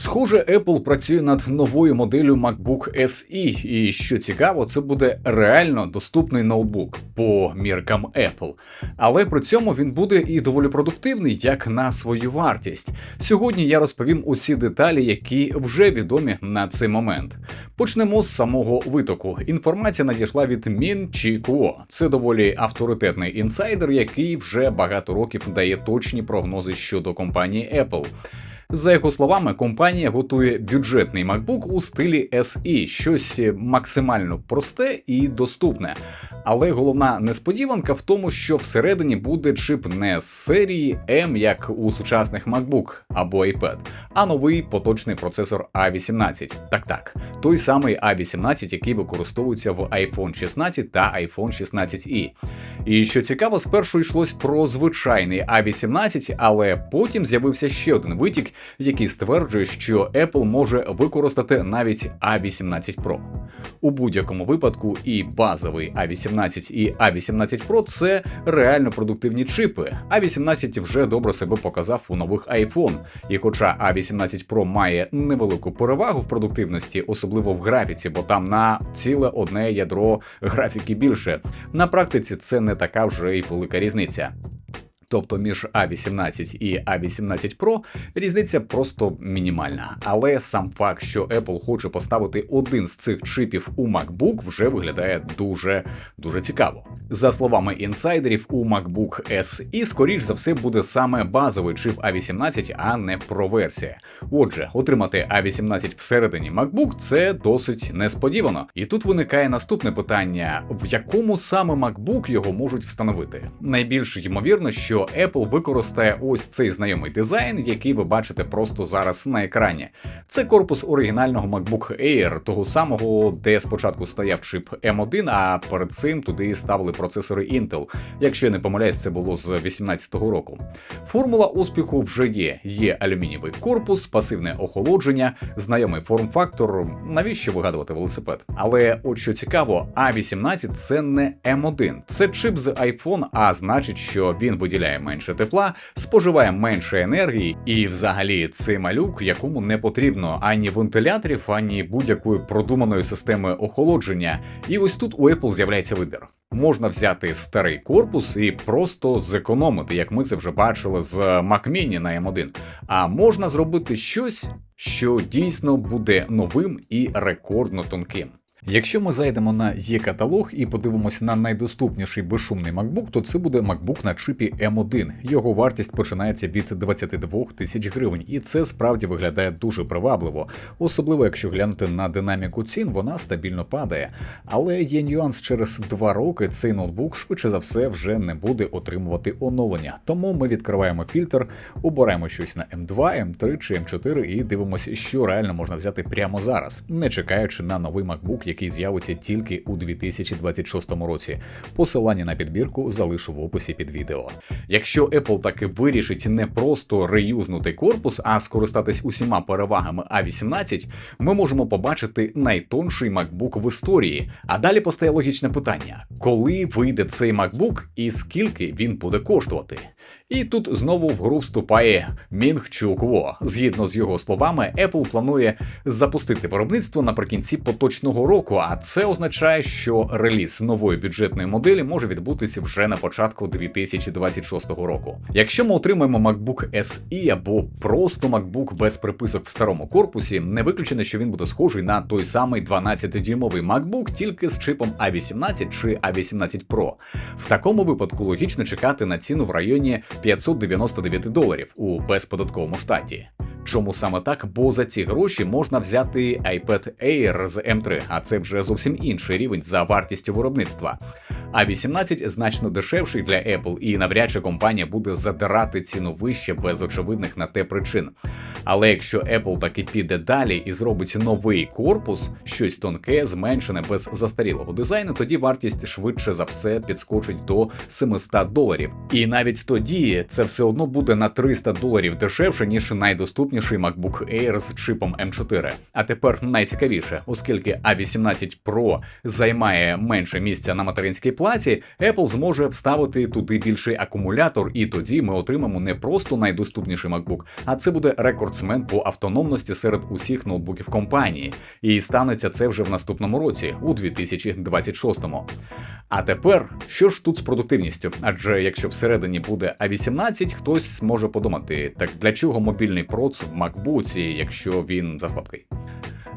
Схоже, Apple працює над новою моделлю MacBook SE, і що цікаво, це буде реально доступний ноутбук по міркам Apple. Але при цьому він буде і доволі продуктивний, як на свою вартість. Сьогодні я розповім усі деталі, які вже відомі на цей момент. Почнемо з самого витоку. Інформація надійшла від Min Chi Kuo. Це доволі авторитетний інсайдер, який вже багато років дає точні прогнози щодо компанії Apple. За його словами, компанія готує бюджетний MacBook у стилі SE, щось максимально просте і доступне. Але головна несподіванка в тому, що всередині буде чип не з серії M, як у сучасних MacBook або iPad, а новий поточний процесор A18. Так так, той самий A18, який використовується в iPhone 16 та iPhone 16e. І що цікаво, спершу йшлось про звичайний A18, але потім з'явився ще один витік, який стверджує, що Apple може використати навіть A18 Pro. У будь-якому випадку і базовий A18 і A18 Pro це реально продуктивні чипи. A18 вже добре себе показав у нових iPhone. І хоча A18 Pro має невелику перевагу в продуктивності, особливо в графіці, бо там на ціле одне ядро графіки більше. На практиці це не така вже й велика різниця. Тобто між A18 і A18 Pro різниця просто мінімальна. Але сам факт, що Apple хоче поставити один з цих чипів у MacBook, вже виглядає дуже дуже цікаво. За словами інсайдерів, у MacBook SE, скоріш за все, буде саме базовий чип A18, а не Pro версія. Отже, отримати A18 всередині MacBook це досить несподівано. І тут виникає наступне питання: в якому саме MacBook його можуть встановити? Найбільш ймовірно, що що Apple використає ось цей знайомий дизайн, який ви бачите просто зараз на екрані. Це корпус оригінального MacBook Air, того самого, де спочатку стояв чип M1, а перед цим туди ставили процесори Intel. Якщо я не помиляюсь, це було з 2018 року. Формула успіху вже є. Є алюмінієвий корпус, пасивне охолодження, знайомий форм-фактор. Навіщо вигадувати велосипед? Але от що цікаво, A18 це не M1, це чип з iPhone, а значить, що він виділяє виробляє менше тепла, споживає менше енергії, і взагалі цей малюк, якому не потрібно ані вентиляторів, ані будь-якої продуманої системи охолодження. І ось тут у Apple з'являється вибір. Можна взяти старий корпус і просто зекономити, як ми це вже бачили з Mac Mini на M1. А можна зробити щось, що дійсно буде новим і рекордно тонким. Якщо ми зайдемо на є-каталог і подивимося на найдоступніший безшумний MacBook, то це буде MacBook на чипі M1. Його вартість починається від 22 тисяч гривень, і це справді виглядає дуже привабливо, особливо якщо глянути на динаміку цін, вона стабільно падає. Але є нюанс через два роки цей ноутбук швидше за все вже не буде отримувати оновлення. Тому ми відкриваємо фільтр, обираємо щось на M2, M3 чи M4 і дивимося, що реально можна взяти прямо зараз, не чекаючи на новий MacBook який з'явиться тільки у 2026 році. Посилання на підбірку залишу в описі під відео. Якщо Apple таки вирішить не просто реюзнути корпус, а скористатись усіма перевагами A18, ми можемо побачити найтонший MacBook в історії. А далі постає логічне питання: коли вийде цей MacBook і скільки він буде коштувати? І тут знову в гру вступає Мінг Чукво. Згідно з його словами, Apple планує запустити виробництво наприкінці поточного року, а це означає, що реліз нової бюджетної моделі може відбутися вже на початку 2026 року. Якщо ми отримаємо MacBook SE або просто MacBook без приписок в старому корпусі, не виключено, що він буде схожий на той самий 12-дюймовий MacBook, тільки з чипом A18 чи A18 Pro. В такому випадку логічно чекати на ціну в районі. 599 доларів у безподатковому штаті. Чому саме так? Бо за ці гроші можна взяти iPad Air з M3, а це вже зовсім інший рівень за вартістю виробництва. А 18 значно дешевший для Apple, і навряд чи компанія буде задирати ціну вище без очевидних на те причин. Але якщо Apple таки піде далі і зробить новий корпус, щось тонке, зменшене без застарілого дизайну, тоді вартість швидше за все підскочить до 700 доларів. І навіть тоді це все одно буде на 300 доларів дешевше ніж найдоступніший найдоступніший MacBook Air з чипом M4. А тепер найцікавіше, оскільки A18 Pro займає менше місця на материнській платі, Apple зможе вставити туди більший акумулятор, і тоді ми отримаємо не просто найдоступніший MacBook, а це буде рекордсмен по автономності серед усіх ноутбуків компанії. І станеться це вже в наступному році, у 2026-му. А тепер, що ж тут з продуктивністю? Адже якщо всередині буде A18, хтось може подумати, так для чого мобільний проц в MacBook, якщо він заслабкий?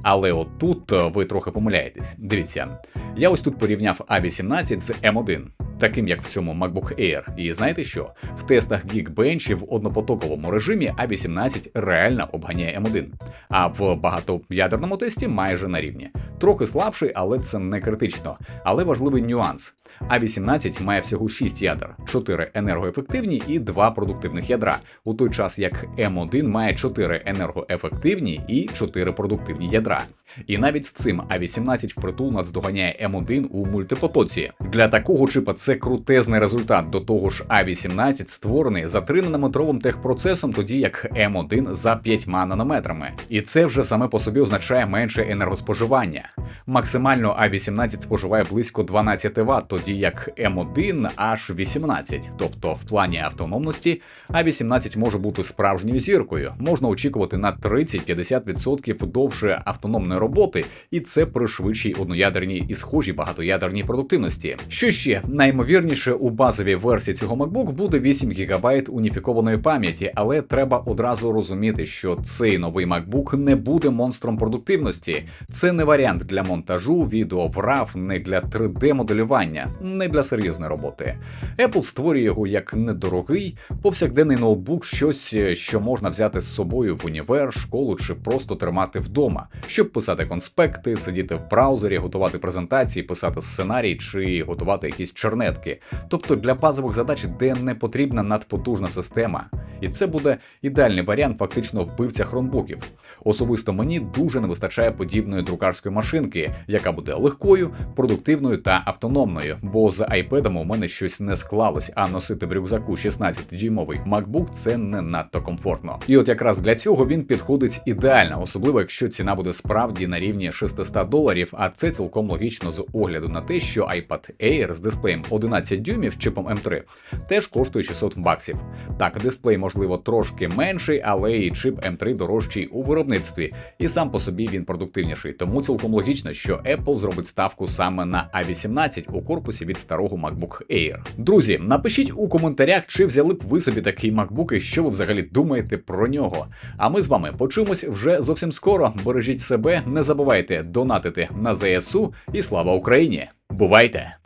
Але отут е, ви трохи помиляєтесь. Дивіться, я ось тут порівняв A18 з M1, таким як в цьому MacBook Air. І знаєте що? В тестах Geekbench в однопотоковому режимі A18 реально обганяє M1, а в багатоядерному тесті майже на рівні. Трохи слабший, але це не критично. Але важливий нюанс. А18 має всього 6 ядер, 4 енергоефективні і 2 продуктивних ядра, у той час як М1 має 4 енергоефективні і 4 продуктивні ядра. І навіть з цим А18 впритул наздоганяє М1 у мультипотоці. Для такого чипа це крутезний результат. До того ж, А18 створений за 3-нанометровим техпроцесом, тоді як М1 за 5 нанометрами. І це вже саме по собі означає менше енергоспоживання. Максимально А18 споживає близько 12 Вт, тоді як М1 аж 18. Тобто, в плані автономності А18 може бути справжньою зіркою. Можна очікувати на 30-50% довше автономної роботи, і це при швидшій одноядерній і схожій багатоядерній продуктивності. Що ще наймовірніше у базовій версії цього MacBook буде 8 ГБ уніфікованої пам'яті, але треба одразу розуміти, що цей новий MacBook не буде монстром продуктивності. Це не варіант для монтажу, відео в RAW, не для 3D-моделювання, не для серйозної роботи. Apple створює його як недорогий, повсякденний ноутбук, щось, що можна взяти з собою в універ, школу чи просто тримати вдома, щоб писати конспекти, сидіти в браузері, готувати презентації, писати сценарій чи готувати якісь чернетки. Тобто для базових задач, де не потрібна надпотужна система. І це буде ідеальний варіант фактично вбивця хронбуків. Особисто мені дуже не вистачає подібної друкарської машинки, яка буде легкою, продуктивною та автономною. Бо з iPad у мене щось не склалось, а носити в рюкзаку 16-дюймовий MacBook це не надто комфортно. І от якраз для цього він підходить ідеально, особливо якщо ціна буде справді на рівні 600 доларів. А це цілком логічно з огляду на те, що iPad Air з дисплеєм 11 дюймів чипом M3 теж коштує 600 баксів. Так, дисплей можливо трошки менший, але і чип M3 дорожчий у виробництві, і сам по собі він продуктивніший. Тому цілком логічно, що Apple зробить ставку саме на A18 у корпусі від старого MacBook Air. Друзі, напишіть у коментарях, чи взяли б ви собі такий MacBook і що ви взагалі думаєте про нього. А ми з вами почуємось вже зовсім скоро. Бережіть себе, не забувайте донатити на ЗСУ і слава Україні! Бувайте!